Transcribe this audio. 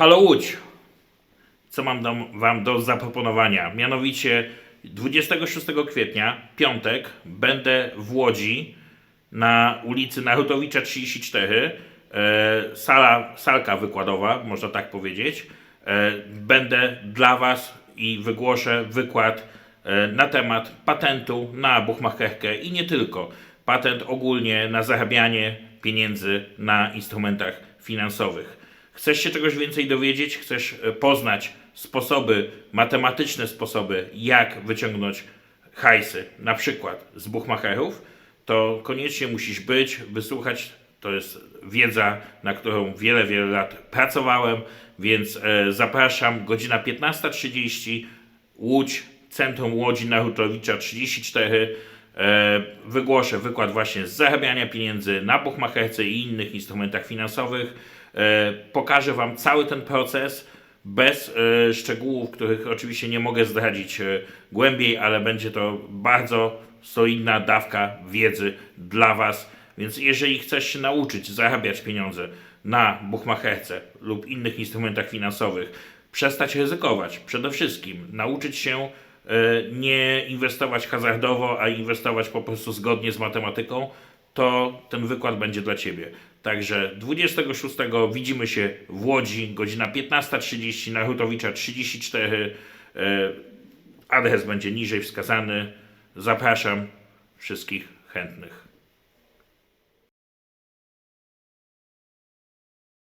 Halo Łódź! Co mam do, Wam do zaproponowania? Mianowicie 26 kwietnia, piątek, będę w Łodzi na ulicy Narutowicza 34. E, sala, salka wykładowa, można tak powiedzieć. E, będę dla Was i wygłoszę wykład e, na temat patentu na buchmacherkę i nie tylko. Patent ogólnie na zarabianie pieniędzy na instrumentach finansowych. Chcesz się czegoś więcej dowiedzieć? Chcesz e, poznać sposoby, matematyczne sposoby, jak wyciągnąć hajsy, na przykład z buchmacherów, to koniecznie musisz być, wysłuchać. To jest wiedza, na którą wiele, wiele lat pracowałem, więc e, zapraszam. Godzina 15.30, Łódź, Centrum Łodzi Narutowicza 34. E, wygłoszę wykład właśnie z zarabiania pieniędzy na buchmacherce i innych instrumentach finansowych. E, pokażę Wam cały ten proces bez e, szczegółów, których oczywiście nie mogę zdradzić głębiej, ale będzie to bardzo solidna dawka wiedzy dla Was. Więc jeżeli chcesz się nauczyć zarabiać pieniądze na buchmacherce lub innych instrumentach finansowych, przestać ryzykować, przede wszystkim nauczyć się nie inwestować hazardowo, a inwestować po prostu zgodnie z matematyką, to ten wykład będzie dla Ciebie. Także 26 widzimy się w Łodzi, godzina 15.30 na Rutowicza 34. E, Adres będzie niżej wskazany. Zapraszam wszystkich chętnych.